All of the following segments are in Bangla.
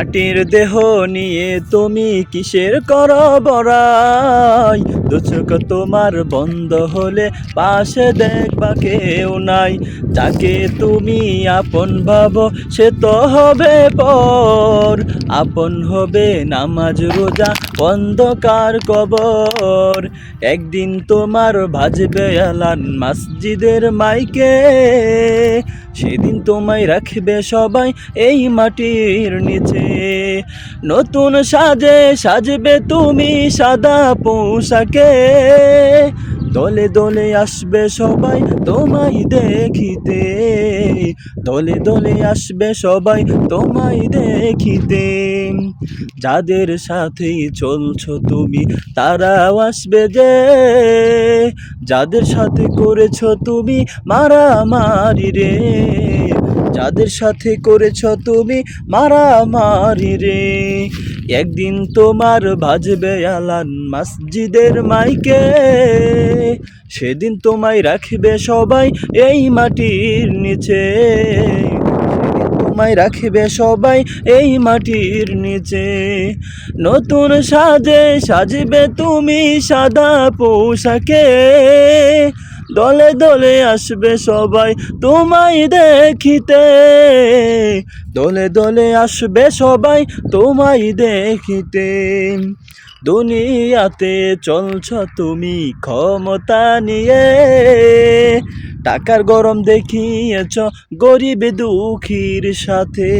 মাটির দেহ নিয়ে তুমি কিসের কর বড়াই? দুচোখ তোমার বন্ধ হলে পাশে দেখবা কেউ নাই। যাকে তুমি আপন ভাবো, সে তো হবে পর। আপন হবে নামাজ, রোজা, অন্ধকার কবর। একদিন তোমার ভাজবে আলান মসজিদের মাইকে। সেদিন তোমায় রাখবে সবাই এই মাটির নিচে। নতুন সাজে সাজবে তুমি সাদা পোশাকে। দলে দলে আসবে সবাই তোমায় দেখিতে। দলে দলে আসবে সবাই তোমায় দেখিতে। যাদের সাথে চলছো তুমি, তারাও আসবে যে। যাদের সাথে করেছ তুমি, মারামারি রে। যাদের সাথে করেছ তুমি, মারামারি রে। একদিন তোমার ভাজবে আলান মসজিদের মাইকে, সেদিন তোমায় রাখবে সবাই এই মাটির নিচে। তোমায় রাখবে সবাই এই মাটির নিচে। নতুন সাজে সাজবে তুমি সাদা পোশাকে দলে দলে আসবে সবাই তোমায় দেখিতে। দলে দলে আসবে সবাই তোমায় দেখিতে। দুনিয়াতে চলছ তুমি ক্ষমতা নিয়ে। টাকার গরম দেখিয়েছ গরিব দুঃখীর সাথে।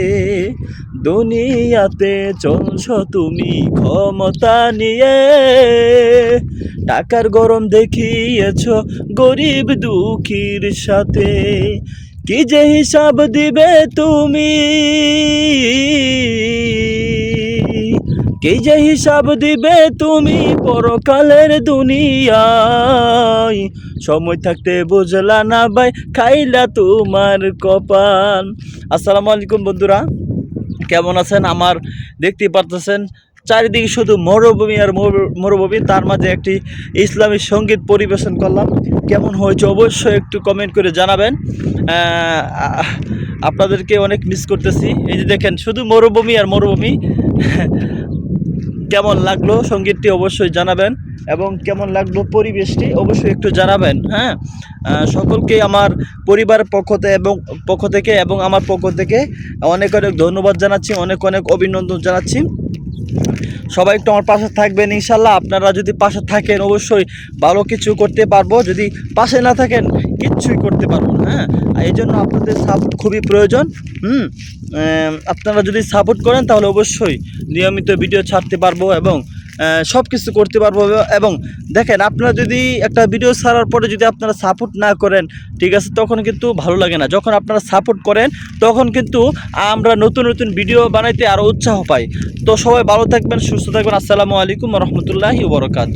দুনিয়াতে চলছ তুমি ক্ষমতা নিয়ে। টাকার গরম দেখিয়েছ গরিব দুঃখীর সাথে। কি যে হিসাব দিবে তুমি? কি যে হিসাব দিবে তুমি পরকালের দুনিয়ায়? সময় থাকতে বুঝলা না ভাই, খাইলা তোমার কপাল। আসসালামু আলাইকুম বন্ধুরা, কেমন আছেন? আমার দেখতে পারতেছেন চারিদিকে শুধু মরুভূমি আর মরু- মরুভূমি, তার মাঝে একটি ইসলামী সংগীত পরিবেশন করলাম। কেমন হয়েছে অবশ্যই একটু কমেন্ট করে জানাবেন। আপনাদেরকে অনেক মিস করতেছি। এই যে দেখেন, শুধু মরুভূমি আর মরুভূমি। কেমন লাগল সঙ্গীতটি অবশ্যই জানাবেন এবং কেমন লাগল পরিবেশটি অবশ্যই একটু জানাবেন হ্যাঁ? সকলকে আমার পরিবারের পক্ষ থেকে এবং পক্ষ থেকে এবং আমার পক্ষ থেকে অনেক অনেক ধন্যবাদ জানাচ্ছি, অনেক অনেক অভিনন্দন জানাচ্ছি। সবাই একটু আমার পাশে থাকবেন, ইনশাল্লাহ আপনারা যদি পাশে থাকেন অবশ্যই ভালো কিছু করতে পারব, যদি পাশে না থাকেন কিচ্ছুই করতে পারব হ্যাঁ? এই জন্য আপনাদের সাপোর্ট খুবই প্রয়োজন, হুম? আপনারা যদি সাপোর্ট করেন তাহলে অবশ্যই নিয়মিত ভিডিও ছাড়তে পারব এবং সব কিছু করতে পারব। এবং দেখেন, আপনারা যদি একটা ভিডিও ছাড়ার পরে যদি আপনারা সাপোর্ট না করেন, ঠিক আছে, তখন কিন্তু ভালো লাগে না। যখন আপনারা সাপোর্ট করেন, তখন কিন্তু আমরা নতুন নতুন ভিডিও বানাইতে আরও উৎসাহ পাই। তো সবাই ভালো থাকবেন, সুস্থ থাকবেন। আসসালামু আলাইকুম রহমতুল্লাহি বরকাত